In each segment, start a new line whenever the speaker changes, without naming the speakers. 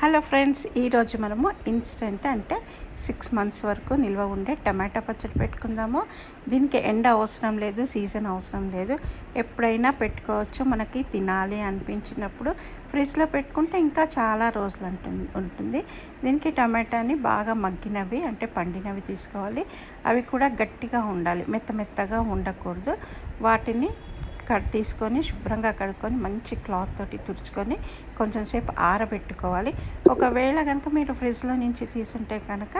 Hello friends ఈరోజు మనము instant అంటే సిక్స్ మంత్స్ వరకు నిల్వ ఉండే టమాటా పచ్చడి పెట్టుకుందాము. దీనికి ఎండ అవసరం లేదు సీజన్ అవసరం లేదు. ఎప్పుడైనా పెట్టుకోవచ్చు మనకి తినాలి అనిపించినప్పుడు. ఫ్రిడ్జ్లో పెట్టుకుంటే ఇంకా చాలా రోజులు ఉంటుంది ఉంటుంది. దీనికి టమాటాని బాగా మగ్గినవి అంటే పండినవి తీసుకోవాలి. అవి కూడా గట్టిగా ఉండాలి మెత్త మెత్తగా ఉండకూడదు. వాటిని కట్ తీసుకొని శుభ్రంగా కడుక్కొని మంచి క్లాత్ తోటి తుడుచుకొని కొంచెం సేపు ఆరబెట్టుకోవాలి. ఒకవేళ కనుక మీరు ఫ్రిడ్జ్లో నుంచి తీసుంటే కనుక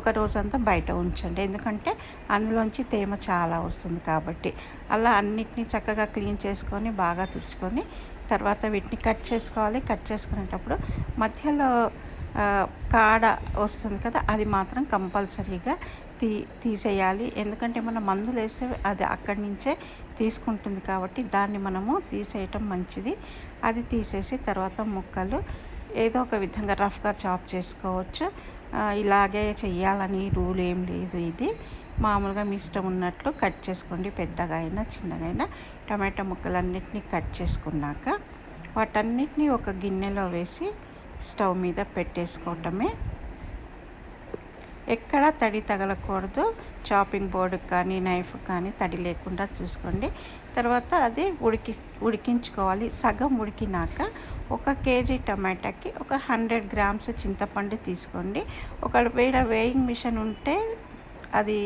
ఒక రోజంతా బయట ఉంచండి. ఎందుకంటే అందులోంచి తేమ చాలా వస్తుంది కాబట్టి. అలా అన్నిటినీ చక్కగా క్లీన్ చేసుకొని బాగా తుడుచుకొని తర్వాత వీటిని కట్ చేసుకోవాలి. కట్ చేసుకునేటప్పుడు మధ్యలో కాడ వస్తుంది కదా అది మాత్రం కంపల్సరీగా తీ తీసేయాలి. ఎందుకంటే మనం మందులు వేస్తే అది అక్కడి నుంచే తీసుకుంటుంది కాబట్టి దాన్ని మనము తీసేయటం మంచిది. అది తీసేసి తర్వాత ముక్కలు ఏదో ఒక విధంగా రఫ్గా చాప్ చేసుకోవచ్చు. ఇలాగే చెయ్యాలని రూల్ ఏం లేదు ఇది. మామూలుగా మీ ఇష్టం ఉన్నట్లు కట్ చేసుకోండి. పెద్దగా అయినా చిన్నగా అయినా టమాటా ముక్కలన్నిటినీ కట్ చేసుకున్నాక వాటన్నిటినీ ఒక గిన్నెలో వేసి స్టవ్ మీద పెట్టేసుకోవటమే. ఎక్కడ తడి తగలకూడదు. చాపింగ్ బోర్డుకి కానీ నైఫ్ కానీ తడి లేకుండా చూసుకోండి. తర్వాత అది ఉడికి ఉడికించుకోవాలి. సగం ఉడికినాక ఒక కేజీ టమాటాకి ఒక హండ్రెడ్ గ్రామ్స్ చింతపండు తీసుకోండి. ఒకవేళ వేయింగ్ మిషన్ ఉంటే అది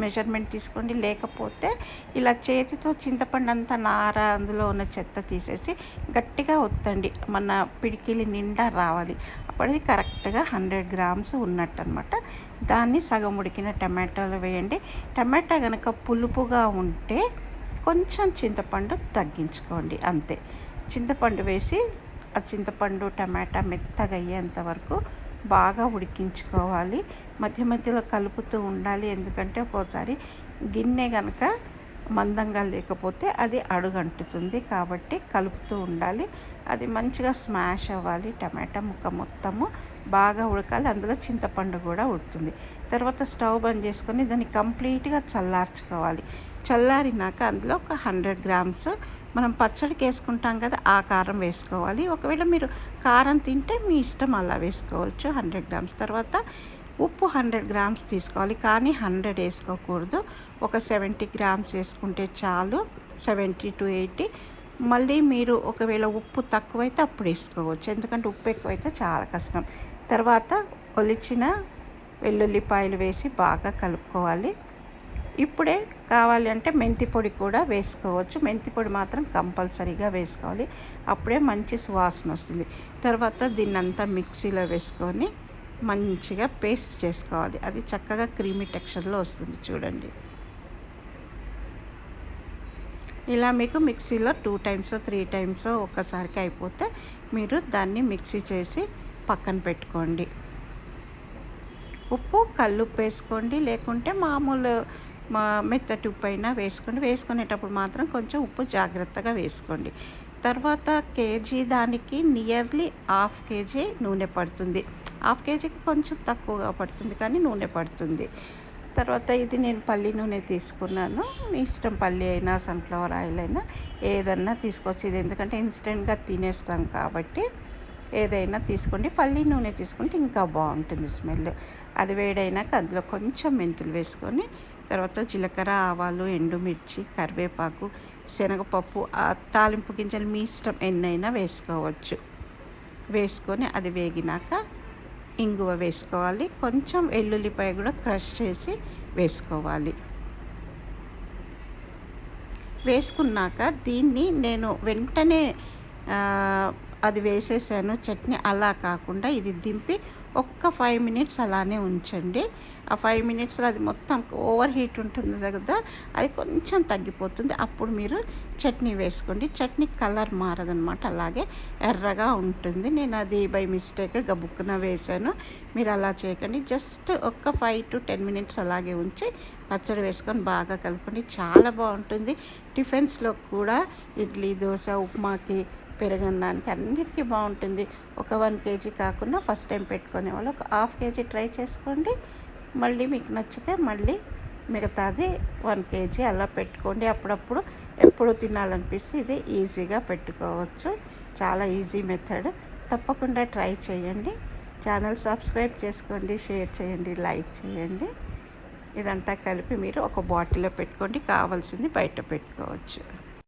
మెజర్మెంట్ తీసుకోండి. లేకపోతే ఇలా చేతితో చింతపండు అంతా నార అందులో ఉన్న చెత్త తీసేసి గట్టిగా ఒత్తండి. మన పిడికిలి నిండా రావాలి. అప్పటిది కరెక్ట్గా హండ్రెడ్ గ్రామ్స్ ఉన్నట్టు అనమాట దాన్ని సగం ఉడికిన టమాటాలు వేయండి. టమాటా కనుక పులుపుగా ఉంటే కొంచెం చింతపండు తగ్గించుకోండి. అంతే. చింతపండు వేసి ఆ చింతపండు టమాటా మెత్తగా అయ్యేంత వరకు బాగా ఉడికించుకోవాలి. మధ్య మధ్యలో కలుపుతూ ఉండాలి. ఎందుకంటే ఒక్కోసారి గిన్నె కనుక మందంగా లేకపోతే అది అడుగంటుతుంది. కాబట్టి కలుపుతూ ఉండాలి. అది మంచిగా స్మాష్ అవ్వాలి. టమాటా ముక్క మొత్తము బాగా ఉడకాలి. అందులో చింతపండు కూడా ఉడుతుంది. తర్వాత స్టవ్ బంద్ చేసుకొని దాన్ని కంప్లీట్గా చల్లార్చుకోవాలి. చల్లారినాక అందులో ఒక హండ్రెడ్ గ్రామ్స్ మనం పచ్చడికి వేసుకుంటాం కదా ఆ కారం వేసుకోవాలి. ఒకవేళ మీరు కారం తింటే మీ ఇష్టం అలా వేసుకోవచ్చు హండ్రెడ్ గ్రామ్స్. తర్వాత ఉప్పు హండ్రెడ్ గ్రామ్స్ తీసుకోవాలి కానీ హండ్రెడ్ వేసుకోకూడదు. ఒక సెవెంటీ గ్రామ్స్ వేసుకుంటే చాలు సెవెంటీ టు ఎయిటీ. మళ్ళీ మీరు ఒకవేళ ఉప్పు తక్కువైతే అప్పుడు వేసుకోవచ్చు ఎందుకంటే ఉప్పు ఎక్కువైతే చాలా కష్టం. తర్వాత ఒలిచిన వెల్లుల్లిపాయలు వేసి బాగా కలుపుకోవాలి. ఇప్పుడే కావాలి అంటే మెంతి పొడి కూడా వేసుకోవచ్చు. మెంతి పొడి మాత్రం కంపల్సరీగా వేసుకోవాలి. అప్పుడే మంచి సువాసన వస్తుంది. తర్వాత దీన్ని అంతా మిక్సీలో వేసుకొని మంచిగా పేస్ట్ చేసుకోవాలి. అది చక్కగా క్రీమీ టెక్స్చర్లో వస్తుంది చూడండి. ఇలా మీకు మిక్సీలో టూ టైమ్స్ త్రీ టైమ్స్ ఒక్కసారికి అయిపోతే మీరు దాన్ని మిక్సీ చేసి పక్కన పెట్టుకోండి. ఉప్పు కల్లుప్పు వేసుకోండి. లేకుంటే మామూలు మెత్తటి ఉప్పు అయినా వేసుకోండి. వేసుకునేటప్పుడు మాత్రం కొంచెం ఉప్పు జాగ్రత్తగా వేసుకోండి. తర్వాత కేజీ దానికి నియర్లీ హాఫ్ కేజీ నూనె పడుతుంది. హాఫ్ కేజీకి కొంచెం తక్కువగా పడుతుంది కానీ నూనె పడుతుంది. తర్వాత ఇది నేను పల్లి నూనె తీసుకున్నాను. మీ ఇష్టం పల్లి అయినా సన్ఫ్లవర్ ఆయిల్ అయినా ఏదన్నా తీసుకోవచ్చు. ఇది ఎందుకంటే ఇన్స్టెంట్గా తినేస్తాం కాబట్టి ఏదైనా తీసుకోండి. పల్లి నూనె తీసుకుంటే ఇంకా బాగుంటుంది స్మెల్. అది వేడైనాక అందులో కొంచెం మెంతులు వేసుకొని తర్వాత జీలకర్ర ఆవాలు ఎండుమిర్చి కరివేపాకు శనగపప్పు తాలింపు గింజలు మీ ఇష్టం ఎన్నైనా వేసుకోవచ్చు. వేసుకొని అది వేగినాక ఇంగువ వేసుకోవాలి. కొంచెం వెల్లుల్లిపాయ కూడా క్రష్ చేసి వేసుకోవాలి. వేసుకున్నాక దీన్ని నేను వెంటనే అది వేసేసాను. చట్నీ అలా కాకుండా ఇది దింపి ఒక్క ఫైవ్ మినిట్స్ అలానే ఉంచండి. ఆ ఫైవ్ మినిట్స్లో అది మొత్తం ఓవర్ హీట్ ఉంటుంది కదా అది కొంచెం తగ్గిపోతుంది. అప్పుడు మీరు చట్నీ వేసుకోండి. చట్నీ కలర్ మారదనమాట అలాగే ఎర్రగా ఉంటుంది. నేను అది బై మిస్టేక్ గబుక్కున వేసాను మీరు అలా చేయకండి. జస్ట్ ఒక్క ఫైవ్ టు టెన్ మినిట్స్ అలాగే ఉంచి పచ్చడి వేసుకొని బాగా కలుపుకోండి. చాలా బాగుంటుంది. టిఫిన్స్లో కూడా ఇడ్లీ దోశ ఉప్మాకి పెరగన్నానికి అన్నిటికీ బాగుంటుంది. ఒక వన్ కేజీ కాకుండా ఫస్ట్ టైం పెట్టుకునే వాళ్ళు ఒక హాఫ్ కేజీ ట్రై చేసుకోండి. మళ్ళీ మీకు నచ్చితే మళ్ళీ మిగతాది వన్ కేజీ అలా పెట్టుకోండి. అప్పుడప్పుడు ఎప్పుడు తినాలనిపిస్తే ఇది ఈజీగా పెట్టుకోవచ్చు. చాలా ఈజీ మెథడ్. తప్పకుండా ట్రై చేయండి. ఛానల్ సబ్స్క్రైబ్ చేసుకోండి షేర్ చేయండి లైక్ చేయండి. ఇదంతా కలిపి మీరు ఒక బాటిల్లో పెట్టుకోండి. కావాల్సింది బయట పెట్టుకోవచ్చు.